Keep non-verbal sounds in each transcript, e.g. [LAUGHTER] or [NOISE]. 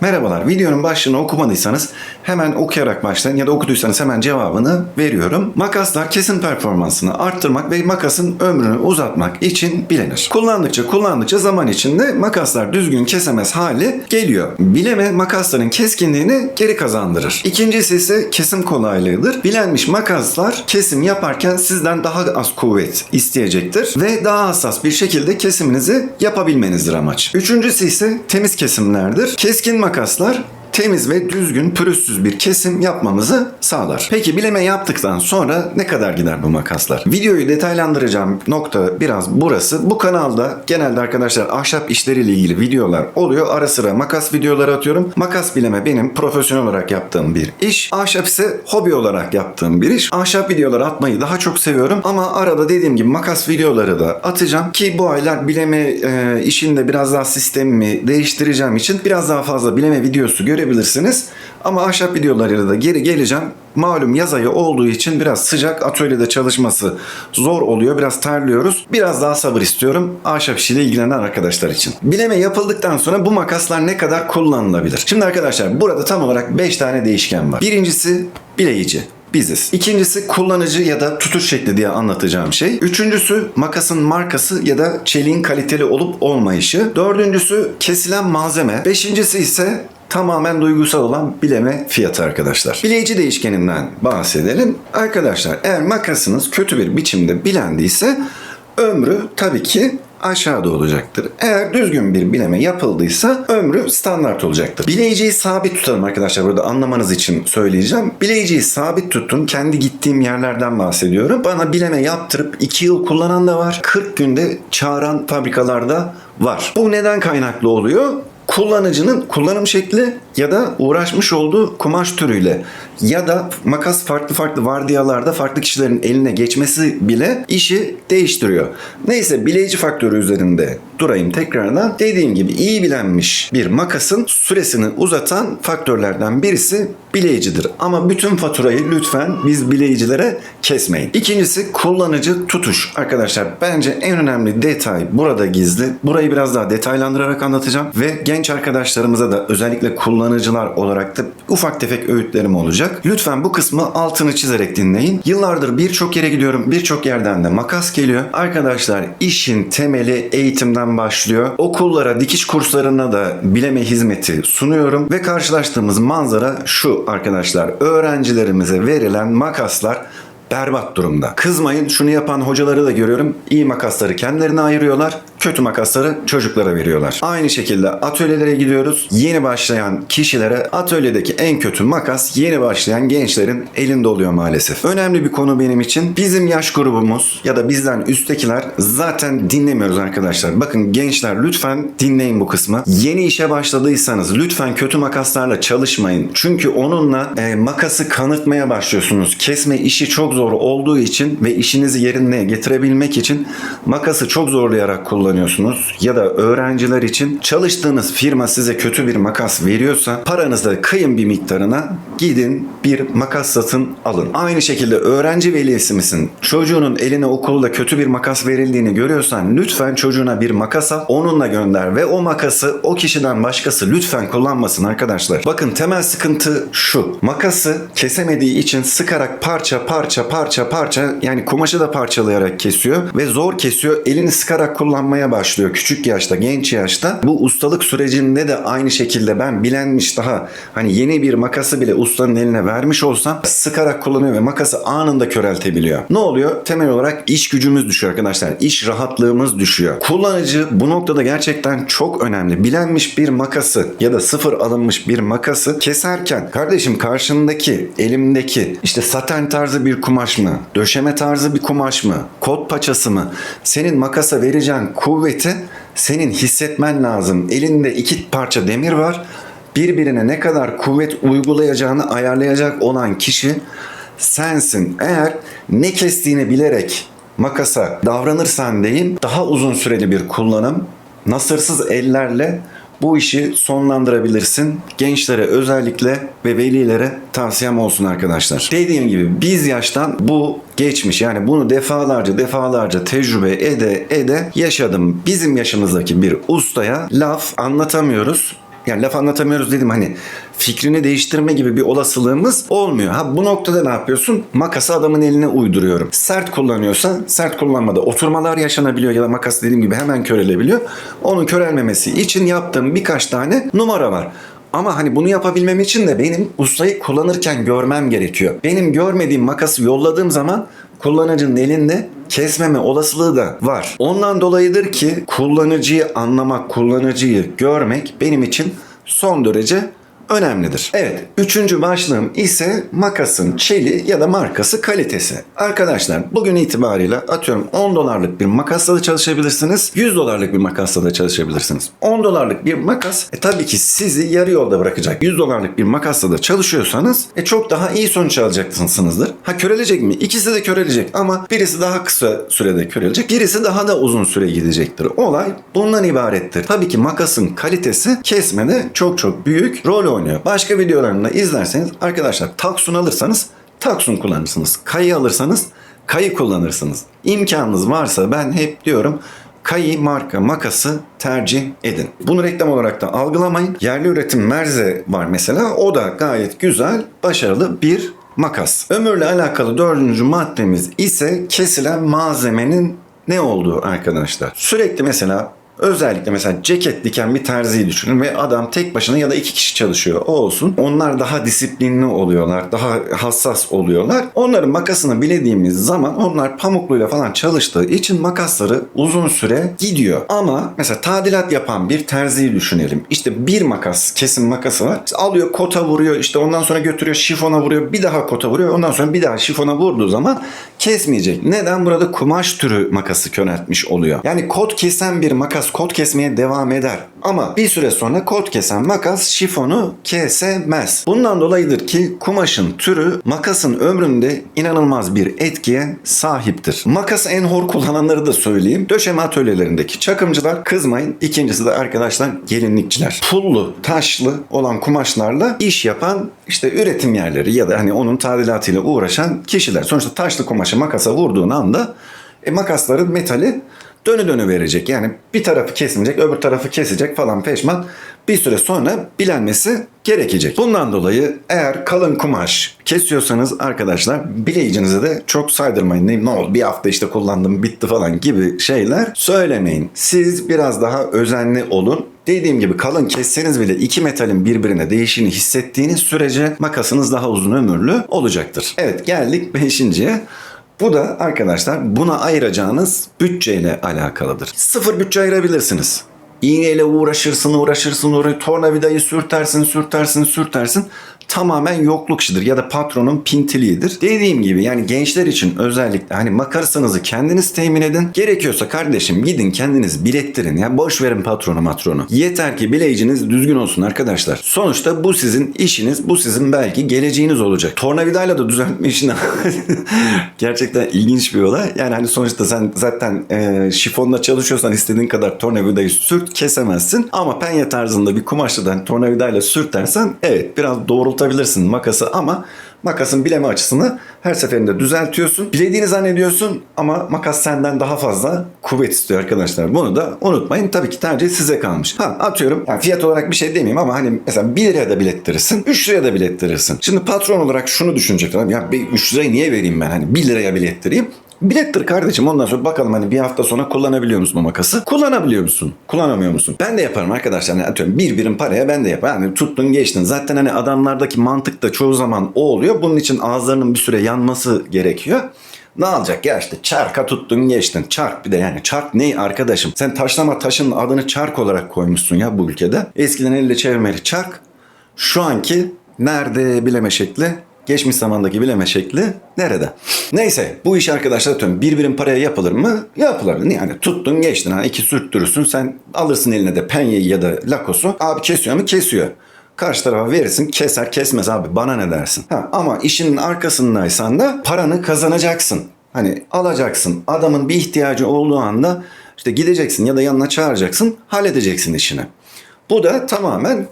Merhabalar. Videonun başlığını okumadıysanız hemen okuyarak başlayın ya da okuduysanız hemen cevabını veriyorum. Makaslar kesim performansını arttırmak ve makasın ömrünü uzatmak için bilinir. Kullandıkça kullandıkça zaman içinde makaslar düzgün kesemez hale geliyor. Bileme makasların keskinliğini geri kazandırır. İkincisi ise kesim kolaylığıdır. Bilenmiş makaslar kesim yaparken sizden daha az kuvvet isteyecektir ve daha hassas bir şekilde kesiminizi yapabilmenizdir amaç. Üçüncüsü ise temiz kesimlerdir. Keskin makaslar temiz ve düzgün pürüzsüz bir kesim yapmamızı sağlar. Peki bileme yaptıktan sonra ne kadar gider bu makaslar? Videoyu detaylandıracağım nokta biraz burası. Bu kanalda genelde arkadaşlar ahşap işleriyle ilgili videolar oluyor. Ara sıra makas videoları atıyorum. Makas bileme benim profesyonel olarak yaptığım bir iş. Ahşap ise hobi olarak yaptığım bir iş. Ahşap videoları atmayı daha çok seviyorum ama arada dediğim gibi makas videoları da atacağım ki bu aylar bileme e, işinde biraz daha sistemimi değiştireceğim için biraz daha fazla bileme videosu görebilirsiniz. Ama ahşap videolarıyla da geri geleceğim. Malum yaz ayı olduğu için biraz sıcak atölyede çalışması zor oluyor. Biraz terliyoruz. Biraz daha sabır istiyorum ahşap işiyle ilgilenen arkadaşlar için. Bileme yapıldıktan sonra bu makaslar ne kadar kullanılabilir? Şimdi arkadaşlar burada tam olarak 5 tane değişken var. Birincisi bileyici biziz. İkincisi kullanıcı ya da tutuş şekli diye anlatacağım şey. Üçüncüsü makasın markası ya da çeliğin kaliteli olup olmayışı. Dördüncüsü kesilen malzeme. Beşincisi ise tamamen duygusal olan bileme fiyatı arkadaşlar. Bileyici değişkeninden bahsedelim. Arkadaşlar eğer makasınız kötü bir biçimde bilendiyse ömrü tabii ki aşağıda olacaktır. Eğer düzgün bir bileme yapıldıysa ömrü standart olacaktır. Bileyiciyi sabit tutalım arkadaşlar. Burada anlamanız için söyleyeceğim. Bileyiciyi sabit tutun. Kendi gittiğim yerlerden bahsediyorum. Bana bileme yaptırıp 2 yıl kullanan da var. 40 günde çağıran fabrikalarda var. Bu neden kaynaklı oluyor? Kullanıcının kullanım şekli ya da uğraşmış olduğu kumaş türüyle ya da makas farklı farklı vardiyalarda farklı kişilerin eline geçmesi bile işi değiştiriyor. Neyse bileyici faktörü üzerinde durayım tekrardan. Dediğim gibi iyi bilenmiş bir makasın süresini uzatan faktörlerden birisi bileyicidir. Ama bütün faturayı lütfen biz bileyicilere kesmeyin. İkincisi kullanıcı tutuş. Arkadaşlar bence en önemli detay burada gizli. Burayı biraz daha detaylandırarak anlatacağım ve genç arkadaşlarımıza da özellikle kullanıcılar olarak da ufak tefek öğütlerim olacak. Lütfen bu kısmı altını çizerek dinleyin. Yıllardır birçok yere gidiyorum. Birçok yerden de makas geliyor. Arkadaşlar işin temeli eğitimden başlıyor. Okullara, dikiş kurslarına da bileme hizmeti sunuyorum ve karşılaştığımız manzara şu arkadaşlar. Öğrencilerimize verilen makaslar berbat durumda. Kızmayın şunu yapan hocaları da görüyorum. İyi makasları kendilerine ayırıyorlar. Kötü makasları çocuklara veriyorlar. Aynı şekilde atölyelere gidiyoruz. Yeni başlayan kişilere atölyedeki en kötü makas yeni başlayan gençlerin elinde oluyor maalesef. Önemli bir konu benim için. Bizim yaş grubumuz ya da bizden üsttekiler zaten dinlemiyoruz arkadaşlar. Bakın gençler lütfen dinleyin bu kısmı. Yeni işe başladıysanız lütfen kötü makaslarla çalışmayın. Çünkü onunla e, makası kanıtmaya başlıyorsunuz. Kesme işi çok zor olduğu için ve işinizi yerine getirebilmek için makası çok zorlayarak kullanıyorsunuz. Ya da öğrenciler için çalıştığınız firma size kötü bir makas veriyorsa paranızı kıyın bir miktarına gidin bir makas satın alın. Aynı şekilde öğrenci velisi misin? Çocuğunun eline okulda kötü bir makas verildiğini görüyorsan lütfen çocuğuna bir makas al onunla gönder ve o makası o kişiden başkası lütfen kullanmasın arkadaşlar. Bakın temel sıkıntı şu. Makası kesemediği için sıkarak parça parça parça parça yani kumaşı da parçalayarak kesiyor ve zor kesiyor. Elini sıkarak kullanmaya başlıyor küçük yaşta, genç yaşta. Bu ustalık sürecinde de aynı şekilde ben bilenmiş daha hani yeni bir makası bile ustanın eline vermiş olsam sıkarak kullanıyor ve makası anında köreltebiliyor. Ne oluyor? Temel olarak iş gücümüz düşüyor arkadaşlar. İş rahatlığımız düşüyor. Kullanıcı bu noktada gerçekten çok önemli. Bilenmiş bir makası ya da sıfır alınmış bir makası keserken kardeşim karşındaki elimdeki işte saten tarzı bir kumaş mı? Döşeme tarzı bir kumaş mı? Kot paçası mı? Senin makasa vereceğin kuvveti senin hissetmen lazım. Elinde iki parça demir var. Birbirine ne kadar kuvvet uygulayacağını ayarlayacak olan kişi sensin. Eğer ne kestiğini bilerek makasa davranırsan deyin daha uzun süreli bir kullanım nasırsız ellerle bu işi sonlandırabilirsin. Gençlere özellikle ve velilere tavsiyem olsun arkadaşlar. Dediğim gibi biz yaştan bu geçmiş. Yani bunu defalarca defalarca tecrübe ede ede yaşadım. Bizim yaşımızdaki bir ustaya laf anlatamıyoruz. Yani laf anlatamıyoruz dedim hani fikrini değiştirme gibi bir olasılığımız olmuyor. Ha bu noktada ne yapıyorsun? Makası adamın eline uyduruyorum. Sert kullanıyorsa sert kullanmada oturmalar yaşanabiliyor ya da makas dediğim gibi hemen körelebiliyor. Onun körelmemesi için yaptığım birkaç tane numara var. Ama hani bunu yapabilmem için de benim ustayı kullanırken görmem gerekiyor. Benim görmediğim makası yolladığım zaman kullanıcının elinde kesmeme olasılığı da var. Ondan dolayıdır ki kullanıcıyı anlamak, kullanıcıyı görmek benim için son derece önemlidir. Evet, üçüncü başlığım ise makasın çeli ya da markası kalitesi. Arkadaşlar bugün itibariyle atıyorum 10 dolarlık bir makasla da çalışabilirsiniz, 100 dolarlık bir makasla da çalışabilirsiniz. 10 dolarlık bir makas e, tabii ki sizi yarı yolda bırakacak. 100 dolarlık bir makasla da çalışıyorsanız e, çok daha iyi sonuç alacaksınızdır. Ha körelecek mi? İkisi de körelecek ama birisi daha kısa sürede körelecek, birisi daha da uzun süre gidecektir. Olay bundan ibarettir. Tabii ki makasın kalitesi kesmede çok çok büyük rol oynuyor. Başka videolarını da izlerseniz arkadaşlar Taksun alırsanız Taksun kullanırsınız. Kayı alırsanız Kayı kullanırsınız. İmkanınız varsa ben hep diyorum Kayı marka makası tercih edin. Bunu reklam olarak da algılamayın. Yerli üretim Merze var mesela. O da gayet güzel, başarılı bir makas. Ömürle alakalı dördüncü maddemiz ise kesilen malzemenin ne olduğu arkadaşlar. Sürekli mesela Özellikle mesela ceket diken bir terziyi düşünün ve adam tek başına ya da iki kişi çalışıyor. O olsun. Onlar daha disiplinli oluyorlar. Daha hassas oluyorlar. Onların makasını bilediğimiz zaman onlar pamukluyla falan çalıştığı için makasları uzun süre gidiyor. Ama mesela tadilat yapan bir terziyi düşünelim. İşte bir makas, kesim makası var. İşte alıyor kota vuruyor. işte ondan sonra götürüyor şifona vuruyor. Bir daha kota vuruyor. Ondan sonra bir daha şifona vurduğu zaman kesmeyecek. Neden? Burada kumaş türü makası yöneltmiş oluyor. Yani kot kesen bir makas kot kesmeye devam eder. Ama bir süre sonra kot kesen makas şifonu kesemez. Bundan dolayıdır ki kumaşın türü makasın ömründe inanılmaz bir etkiye sahiptir. Makası en hor kullananları da söyleyeyim. Döşeme atölyelerindeki çakımcılar kızmayın. İkincisi de arkadaşlar gelinlikçiler. Pullu, taşlı olan kumaşlarla iş yapan işte üretim yerleri ya da hani onun tadilatıyla uğraşan kişiler. Sonuçta taşlı kumaşı makasa vurduğun anda e, makasların metali dönü dönü verecek. Yani bir tarafı kesmeyecek, öbür tarafı kesecek falan peşman. Bir süre sonra bilenmesi gerekecek. Bundan dolayı eğer kalın kumaş kesiyorsanız arkadaşlar bileyicinize de çok saydırmayın. Ne, ne oldu bir hafta işte kullandım bitti falan gibi şeyler söylemeyin. Siz biraz daha özenli olun. Dediğim gibi kalın kesseniz bile iki metalin birbirine değişini hissettiğiniz sürece makasınız daha uzun ömürlü olacaktır. Evet geldik beşinciye. Bu da arkadaşlar buna ayıracağınız bütçeyle alakalıdır. Sıfır bütçe ayırabilirsiniz. İğneyle uğraşırsın, uğraşırsın, uğraşırsın, tornavidayı sürtersin, sürtersin, sürtersin. Tamamen yokluk ya da patronun pintiliğidir. Dediğim gibi yani gençler için özellikle hani makarasınızı kendiniz temin edin. Gerekiyorsa kardeşim gidin kendiniz bilettirin. Ya boş verin patronu matronu. Yeter ki bileyiciniz düzgün olsun arkadaşlar. Sonuçta bu sizin işiniz, bu sizin belki geleceğiniz olacak. Tornavidayla da düzeltme işini [LAUGHS] gerçekten ilginç bir olay. Yani hani sonuçta sen zaten e, şifonla çalışıyorsan istediğin kadar tornavidayı sürt kesemezsin. Ama penye tarzında bir kumaşlıdan tornavidayla sürtersen evet biraz doğrultabilirsin makası ama makasın bileme açısını her seferinde düzeltiyorsun. Bilediğini zannediyorsun ama makas senden daha fazla kuvvet istiyor arkadaşlar. Bunu da unutmayın. Tabii ki tercih size kalmış. Ha atıyorum yani fiyat olarak bir şey demeyeyim ama hani mesela 1 liraya da bilettirirsin, 3 liraya da bilettirirsin. Şimdi patron olarak şunu düşünecek. Ya 3 lirayı niye vereyim ben? Hani 1 liraya bilettireyim. Bilettir kardeşim ondan sonra bakalım hani bir hafta sonra kullanabiliyor musun o makası? Kullanabiliyor musun? Kullanamıyor musun? Ben de yaparım arkadaşlar. Yani atıyorum bir birim paraya ben de yaparım. Yani tuttun geçtin. Zaten hani adamlardaki mantık da çoğu zaman o oluyor. Bunun için ağızlarının bir süre yanması gerekiyor. Ne alacak ya işte çarka tuttun geçtin. Çark bir de yani çark ne arkadaşım? Sen taşlama taşın adını çark olarak koymuşsun ya bu ülkede. Eskiden elle çevirmeli çark. Şu anki nerede bileme şekli Geçmiş zamandaki bileme şekli nerede? Neyse bu iş arkadaşlar atıyorum bir birim paraya yapılır mı? Yapılabilir. Yani tuttun geçtin ha iki sürttürürsün sen alırsın eline de penyeyi ya da lakosu. Abi kesiyor mu? Kesiyor. Karşı tarafa verirsin keser kesmez abi bana ne dersin? Ha, ama işinin arkasındaysan da paranı kazanacaksın. Hani alacaksın adamın bir ihtiyacı olduğu anda işte gideceksin ya da yanına çağıracaksın halledeceksin işini. Bu da tamamen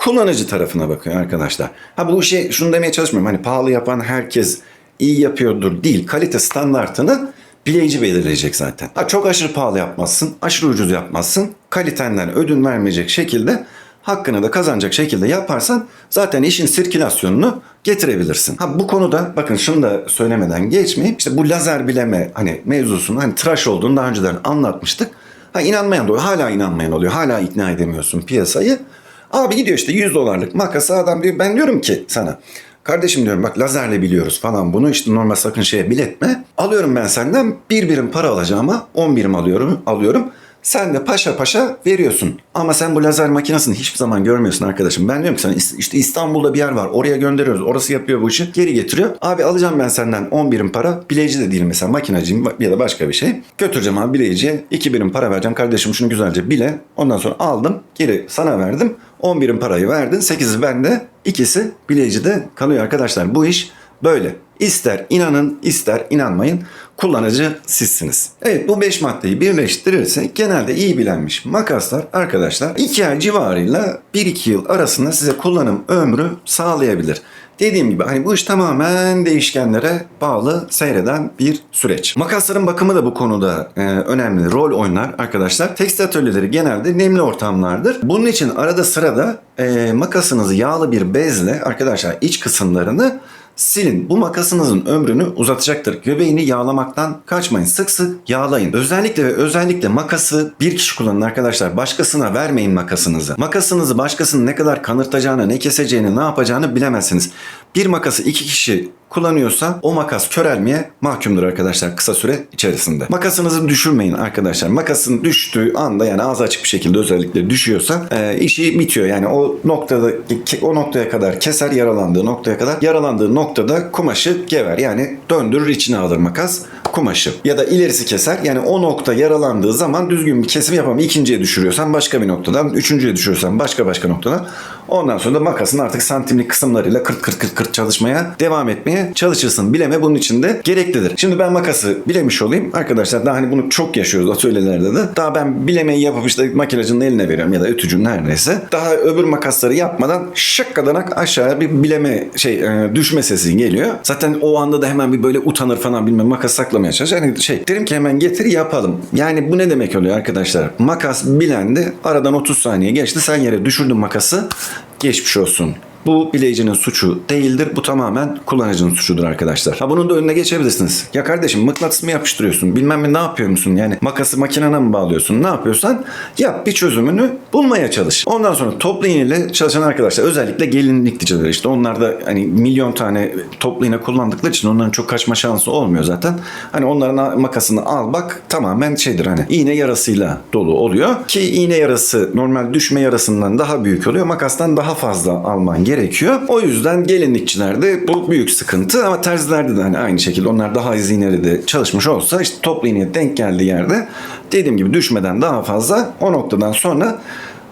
kullanıcı tarafına bakıyor arkadaşlar. Ha bu şey şunu demeye çalışmıyorum. Hani pahalı yapan herkes iyi yapıyordur değil. Kalite standartını bileyici belirleyecek zaten. Ha, çok aşırı pahalı yapmazsın. Aşırı ucuz yapmazsın. Kalitenden ödün vermeyecek şekilde hakkını da kazanacak şekilde yaparsan zaten işin sirkülasyonunu getirebilirsin. Ha bu konuda bakın şunu da söylemeden geçmeyeyim. İşte bu lazer bileme hani mevzusunun hani tıraş olduğunu daha önceden anlatmıştık. Ha inanmayan da oluyor. Hala inanmayan oluyor. Hala ikna edemiyorsun piyasayı. Abi gidiyor işte 100 dolarlık makası adam diyor. Ben diyorum ki sana Kardeşim diyorum bak lazerle biliyoruz falan bunu işte normal sakın şeye biletme. Alıyorum ben senden bir birim para alacağıma 10 birim alıyorum. alıyorum. Sen de paşa paşa veriyorsun. Ama sen bu lazer makinesini hiçbir zaman görmüyorsun arkadaşım. Ben diyorum ki sana işte İstanbul'da bir yer var. Oraya gönderiyoruz. Orası yapıyor bu işi. Geri getiriyor. Abi alacağım ben senden 10 birim para. Bileci de değil mesela makinacıyım ya da başka bir şey. Götüreceğim abi bileciye 2 birim para vereceğim. Kardeşim şunu güzelce bile. Ondan sonra aldım. Geri sana verdim. 10 birim parayı verdin. 8'i bende. İkisi bilecide kalıyor arkadaşlar. Bu iş böyle. İster inanın ister inanmayın kullanıcı sizsiniz. Evet bu 5 maddeyi birleştirirsek genelde iyi bilenmiş makaslar arkadaşlar 2 ay civarıyla 1-2 yıl arasında size kullanım ömrü sağlayabilir. Dediğim gibi hani bu iş tamamen değişkenlere bağlı seyreden bir süreç. Makasların bakımı da bu konuda e, önemli rol oynar arkadaşlar. Tekstil atölyeleri genelde nemli ortamlardır. Bunun için arada sırada e, makasınızı yağlı bir bezle arkadaşlar iç kısımlarını silin. Bu makasınızın ömrünü uzatacaktır. Göbeğini yağlamaktan kaçmayın. Sık sık yağlayın. Özellikle ve özellikle makası bir kişi kullanın arkadaşlar. Başkasına vermeyin makasınızı. Makasınızı başkasının ne kadar kanırtacağını, ne keseceğini, ne yapacağını bilemezsiniz. Bir makası iki kişi kullanıyorsa o makas körelmeye mahkumdur arkadaşlar kısa süre içerisinde. Makasınızı düşürmeyin arkadaşlar. Makasın düştüğü anda yani ağzı açık bir şekilde özellikle düşüyorsa e, işi bitiyor. Yani o noktada o noktaya kadar keser yaralandığı noktaya kadar yaralandığı noktada kumaşı gever. Yani döndürür içine alır makas kumaşı. Ya da ilerisi keser. Yani o nokta yaralandığı zaman düzgün bir kesim yapamıyor. İkinciye düşürüyorsan başka bir noktadan, üçüncüye düşürürsen başka başka noktadan. Ondan sonra da makasın artık santimlik kısımlarıyla kırt kırt kırt kırt çalışmaya devam etmeye çalışırsın. Bileme bunun için de gereklidir. Şimdi ben makası bilemiş olayım. Arkadaşlar daha hani bunu çok yaşıyoruz atölyelerde de. Daha ben bilemeyi yapıp işte makinacının eline veriyorum ya da ütücünün her neyse. Daha öbür makasları yapmadan şakkadanak aşağıya bir bileme şey e, düşme sesi geliyor. Zaten o anda da hemen bir böyle utanır falan bilmem makas saklamaya çalışır. Yani şey derim ki hemen getir yapalım. Yani bu ne demek oluyor arkadaşlar? Makas bilendi. Aradan 30 saniye geçti. Sen yere düşürdün makası. Geçmiş olsun. Bu bileyicinin suçu değildir. Bu tamamen kullanıcının suçudur arkadaşlar. Ha bunun da önüne geçebilirsiniz. Ya kardeşim mıknatıs mı yapıştırıyorsun? Bilmem ne ne yapıyor musun? Yani makası makinene mi bağlıyorsun? Ne yapıyorsan yap bir çözümünü bulmaya çalış. Ondan sonra toplu iğne ile çalışan arkadaşlar özellikle gelinlikçiler işte onlar da hani milyon tane toplu iğne kullandıkları için onların çok kaçma şansı olmuyor zaten. Hani onların makasını al bak tamamen şeydir hani iğne yarasıyla dolu oluyor. Ki iğne yarası normal düşme yarasından daha büyük oluyor. Makastan daha fazla alman gerekiyor. O yüzden gelinlikçilerde bu büyük sıkıntı ama terzilerde de hani aynı şekilde onlar daha az de çalışmış olsa işte toplu iğneye denk geldiği yerde dediğim gibi düşmeden daha fazla o noktadan sonra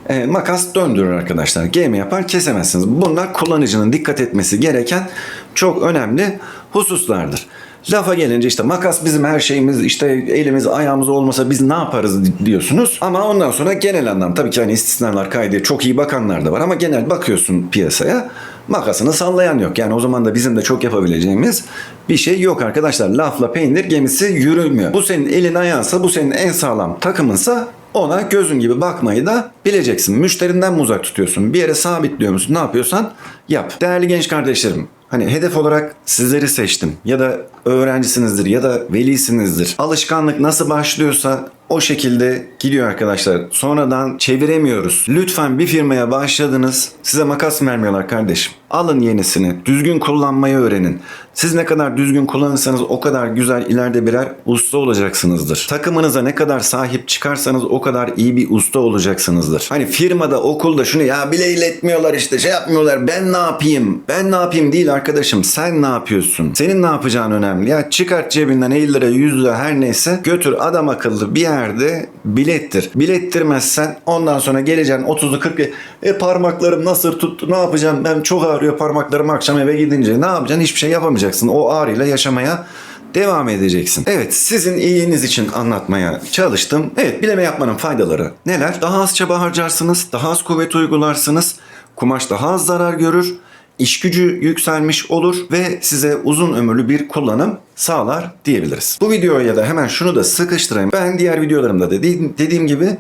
e, makas döndürür arkadaşlar. Game yapar kesemezsiniz. Bunlar kullanıcının dikkat etmesi gereken çok önemli hususlardır. Lafa gelince işte makas bizim her şeyimiz işte elimiz ayağımız olmasa biz ne yaparız diyorsunuz. Ama ondan sonra genel anlam tabii ki hani istisnalar kaydı çok iyi bakanlar da var ama genel bakıyorsun piyasaya makasını sallayan yok. Yani o zaman da bizim de çok yapabileceğimiz bir şey yok arkadaşlar. Lafla peynir gemisi yürümüyor. Bu senin elin ayağınsa bu senin en sağlam takımınsa ona gözün gibi bakmayı da bileceksin. Müşterinden mi uzak tutuyorsun? Bir yere sabitliyor musun? Ne yapıyorsan yap. Değerli genç kardeşlerim, Hani hedef olarak sizleri seçtim ya da öğrencisinizdir ya da velisinizdir. Alışkanlık nasıl başlıyorsa o şekilde gidiyor arkadaşlar. Sonradan çeviremiyoruz. Lütfen bir firmaya başladınız. Size makas vermiyorlar kardeşim. Alın yenisini. Düzgün kullanmayı öğrenin. Siz ne kadar düzgün kullanırsanız o kadar güzel ileride birer usta olacaksınızdır. Takımınıza ne kadar sahip çıkarsanız o kadar iyi bir usta olacaksınızdır. Hani firmada, okulda şunu ya bile iletmiyorlar işte şey yapmıyorlar ben ne yapayım? Ben ne yapayım değil arkadaşım sen ne yapıyorsun? Senin ne yapacağın önemli. Ya çıkart cebinden 50 lira 100 lira her neyse götür adam akıllı bir yerde bilettir. Bilettirmezsen ondan sonra geleceksin 30'lu 40 e parmaklarım nasıl tuttu ne yapacağım ben çok ağrıyor parmaklarım akşam eve gidince ne yapacaksın hiçbir şey yapamayacaksın. O ağrıyla yaşamaya devam edeceksin. Evet sizin iyiliğiniz için anlatmaya çalıştım. Evet bileme yapmanın faydaları neler? Daha az çaba harcarsınız, daha az kuvvet uygularsınız, kumaş daha az zarar görür, iş gücü yükselmiş olur ve size uzun ömürlü bir kullanım sağlar diyebiliriz. Bu videoya da hemen şunu da sıkıştırayım. Ben diğer videolarımda dediğim, dediğim gibi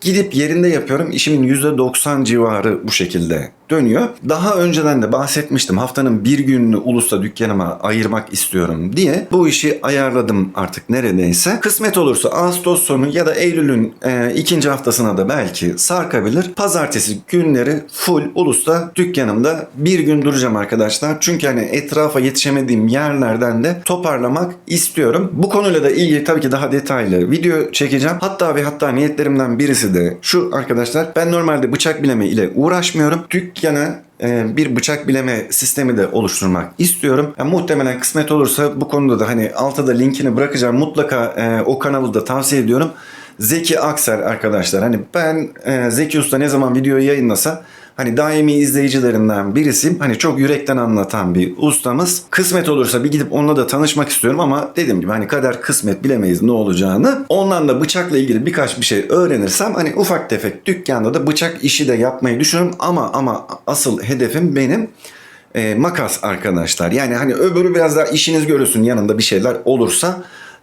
Gidip yerinde yapıyorum. İşimin %90 civarı bu şekilde dönüyor. Daha önceden de bahsetmiştim. Haftanın bir gününü Ulus'ta dükkanıma ayırmak istiyorum diye. Bu işi ayarladım artık neredeyse. Kısmet olursa Ağustos sonu ya da Eylül'ün e, ikinci haftasına da belki sarkabilir. Pazartesi günleri full Ulus'ta dükkanımda bir gün duracağım arkadaşlar. Çünkü hani etrafa yetişemediğim yerlerden de toparlamak istiyorum. Bu konuyla da ilgili tabii ki daha detaylı video çekeceğim. Hatta ve hatta niyetlerimden birisi de şu arkadaşlar. Ben normalde bıçak bileme ile uğraşmıyorum. Dükkana e, bir bıçak bileme sistemi de oluşturmak istiyorum. Yani muhtemelen kısmet olursa bu konuda da hani altta da linkini bırakacağım. Mutlaka e, o kanalı da tavsiye ediyorum. Zeki Akser arkadaşlar. Hani ben e, Zeki Usta ne zaman videoyu yayınlasa hani daimi izleyicilerinden birisiyim. Hani çok yürekten anlatan bir ustamız. Kısmet olursa bir gidip onunla da tanışmak istiyorum ama dediğim gibi hani kader kısmet bilemeyiz ne olacağını. Ondan da bıçakla ilgili birkaç bir şey öğrenirsem hani ufak tefek dükkanda da bıçak işi de yapmayı düşünüyorum ama ama asıl hedefim benim e, makas arkadaşlar. Yani hani öbürü biraz daha işiniz görürsün yanında bir şeyler olursa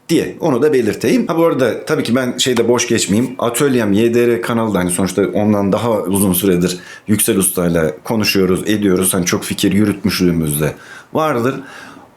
diye onu da belirteyim. Ha bu arada tabii ki ben şeyde boş geçmeyeyim. Atölyem YDR kanalı da hani sonuçta ondan daha uzun süredir Yüksel Usta'yla konuşuyoruz, ediyoruz. Hani çok fikir yürütmüşlüğümüz de vardır.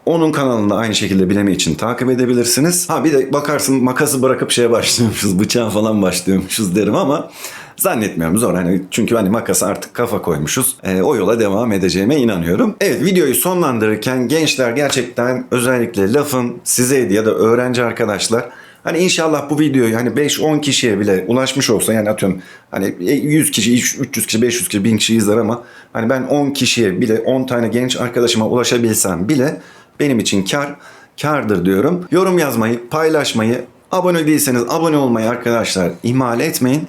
Onun kanalında aynı şekilde bileme için takip edebilirsiniz. Ha bir de bakarsın makası bırakıp şeye başlıyormuşuz, bıçağa falan başlıyormuşuz derim ama zannetmiyorum zor. Hani çünkü hani makasa artık kafa koymuşuz. Ee, o yola devam edeceğime inanıyorum. Evet videoyu sonlandırırken gençler gerçekten özellikle lafın size ya da öğrenci arkadaşlar Hani inşallah bu videoyu hani 5-10 kişiye bile ulaşmış olsa yani atıyorum hani 100 kişi, 300 kişi, 500 kişi, 1000 kişi izler ama hani ben 10 kişiye bile 10 tane genç arkadaşıma ulaşabilsem bile benim için kar kardır diyorum. Yorum yazmayı, paylaşmayı, abone değilseniz abone olmayı arkadaşlar ihmal etmeyin.